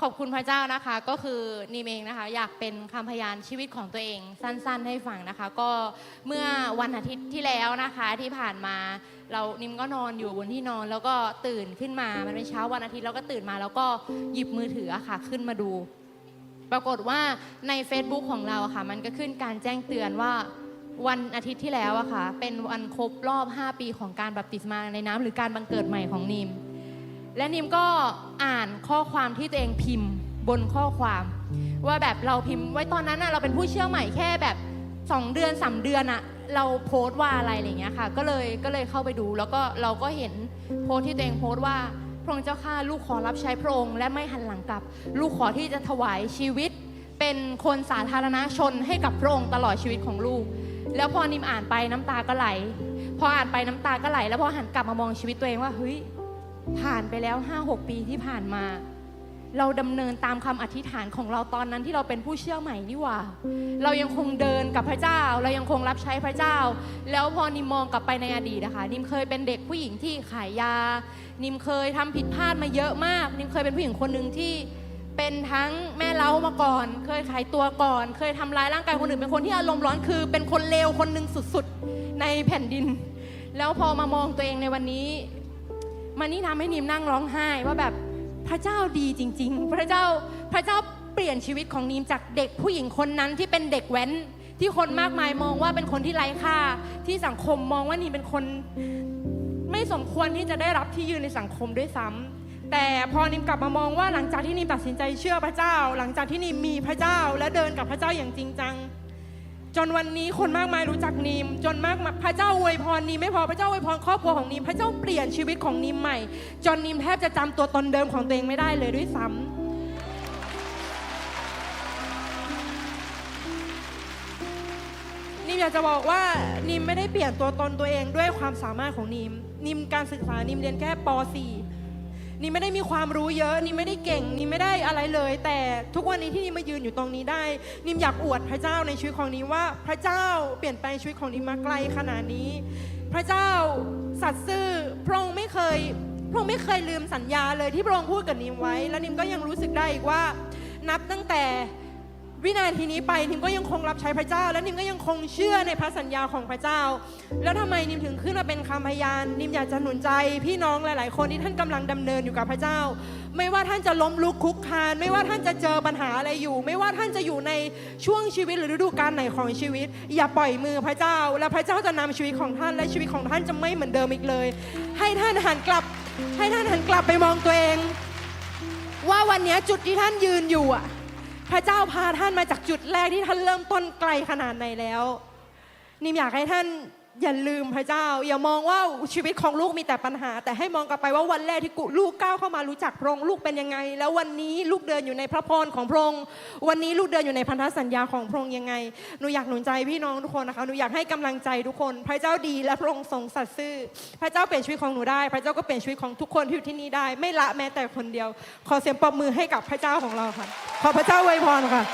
ขอบคุณพระเจ้านะคะ ก็คือนิมเองนะคะ อยากเป็นคำพยานชีวิตของตัวเอง สั้นๆ ให้ฟังนะคะ ก็เมื่อวันอาทิตย์ที่แล้วนะคะที่ผ่านมาเรานิมก็นอนอยู่บนที่นอน แล้วก็ตื่นขึ้นมามันเป็นเช้าวันอาทิตย์แล้วก็ตื่นมา แล้วก็หยิบมือถืออะค่ะ ขึ้นมาดู ปรากฏว่าใน Facebook ของเราอะค่ะ มันก็ขึ้นการแจ้งเตือนว่าวันอาทิตย์ที่แล้วอะค่ะ เป็นวันครบรอบ 5 ปีของการบัพติศมาในน้ำหรือการบังเกิดใหม่ของนิม และนิมก็อ่านข้อความที่ตัวเองพิมพ์บนข้อความ ว่าแบบเราพิมพ์ไว้ตอนนั้นอะเราเป็นผู้เชื่อใหม่แค่แบบ 2 เดือน3เดือนอะเราโพสต์ว่าอะไรอะไรอย่างเงี้ยค่ะ ก็เลยก็เลยเข้าไปดู แล้วก็เราก็เห็นโพสต์ที่ตัวเองโพสต์ว่าพระองค์เจ้าข้าลูกขอรับใช้พระองค์และไม่หันหลังกลับ ลูกขอที่จะถวายชีวิต เป็นคนสาธารณชนให้กับพระองค์ตลอดชีวิตของลูก แล้วพอนิมอ่านไปน้ำตาก็ไหล พออ่านไปน้ำตาก็ไหล แล้วพอหันกลับมามองชีวิตตัวเองว่าเฮ้ย ผ่านไปแล้ว 5-6 ปีที่ผ่านมา เราดำเนินตามคำอธิษฐานของเราตอนนั้นที่เราเป็นผู้เชื่อใหม่นี่หว่า เรายังคงเดินกับพระเจ้า เรายังคงรับใช้พระเจ้า แล้วพอนิมมองกลับไปในอดีตนะคะ นิมเคยเป็นเด็กผู้หญิงที่ขายยา นิมเคยทำผิดพลาดมาเยอะมาก นิมเคยเป็นผู้หญิงคนหนึ่งที่เป็นทั้งแม่เล้ามาก่อน เคยขายตัวก่อน เคยทำร้ายร่างกายคนอื่น เป็นคนที่อารมณ์ร้อนคือ เป็นคนเลวคนหนึ่งสุดๆ ในแผ่นดิน แล้วพอมามองตัวเองในวันนี้ มันนี่ทำให้นิมนั่งร้องไห้ว่าแบบพระเจ้าดีจริง ๆ พระเจ้าพระเจ้าเปลี่ยนชีวิตของนิมจากเด็กผู้หญิงคนนั้นที่เป็นเด็กแว้นที่คนมากมายมองว่าเป็นคนที่ไร้ค่า ที่สังคมมองว่านิมเป็นคน ไม่สมควรที่จะได้รับที่ยืนในสังคมด้วยซ้ำแต่พอนิมกลับมามองว่าหลังจากที่นิมตัดสินใจเชื่อพระเจ้า หลังจากที่นิมมีพระเจ้าและเดินกับพระเจ้าอย่างจริงจัง จนวันนี้คนมากมายรู้จักนีม จนมากมายพระเจ้าอวยพรนีมไม่พอพระเจ้าอวยพรครอบครัวของนีมพระเจ้าเปลี่ยนชีวิตของนีมใหม่ จนนีมแทบจะจำตัวตนเดิมของตัวเองไม่ได้เลยด้วยซ้ำนิมอยากจะบอกว่านิมไม่ได้เปลี่ยนตัวตนตัวเองด้วยความสามารถของนิมนิมการศึกษานิมเรียนแค่ป .4 นี่ไม่ได้มีความรู้เยอะนี่ไม่ได้เก่งนี่ไม่ได้อะไรเลย แต่ทุกวันนี้ที่นิมมายืนอยู่ตรงนี้ได้ นิมอยากอวดพระเจ้าในชีวิตของนิมว่า พระเจ้าเปลี่ยนแปลงชีวิตของนิมมาไกลขนาดนี้ พระเจ้าสัตย์ซื่อพระองค์ไม่เคยพระองค์ไม่เคยลืมสัญญาเลยที่พระองค์พูดกับนิมไว้ และนิมก็ยังรู้สึกได้อีกว่า นับตั้งแต่ วินาทีนี้ไปนิมก็ยังคงรับใช้พระเจ้า และนิมก็ยังคงเชื่อในพระสัญญาของพระเจ้า แล้วทำไมนิมถึงขึ้นมาเป็นคำพยานนิมอยากจะหนุนใจพี่น้องหลาย ๆ คนที่ท่านกำลังดำเนินอยู่กับพระเจ้า ไม่ว่าท่านจะล้มลุกคลุกคลาน ไม่ว่าท่านจะเจอปัญหาอะไรอยู่ ไม่ว่าท่านจะอยู่ในช่วงชีวิตหรือฤดูกาลไหนของชีวิต อย่าปล่อยมือพระเจ้า และพระเจ้าจะนำชีวิตของท่านและชีวิตของท่านจะไม่เหมือนเดิมอีกเลย ให้ท่านหันกลับ ให้ท่านหันกลับไปมองตัวเอง ว่าวันนี้จุดที่ท่านยืนอยู่อะ พระเจ้าพาท่านมาจากจุดแรกที่ท่านเริ่มต้นไกลขนาดไหนแล้ว นิมอยากให้ท่าน อย่าลืมพระเจ้า อย่ามองว่าชีวิตของลูกมีแต่ปัญหา แต่ให้มองกลับไปว่าวันแรกที่กุลูกก้าวเข้ามารู้จักพระองค์ลูกเป็นยังไง แล้ววันนี้ลูกเดินอยู่ในพระพรของพระองค์วันนี้ลูกเดินอยู่ในพันธสัญญาของพระองค์ยังไงหนูอยากหนุนใจพี่น้องทุกคนนะคะหนูอยากให้กำลังใจทุกคน พระเจ้าดีและพระองค์ทรงสัตย์ซื่อ พระเจ้าเปลี่ยนชีวิตของหนูได้ พระเจ้าก็เปลี่ยนชีวิตของทุกคนที่อยู่ที่นี่ได้ ไม่ละแม้แต่คนเดียว ขอเสียงปรบมือให้กับพระเจ้าของเราค่ะ ขอพระเจ้าอวยพรค่ะ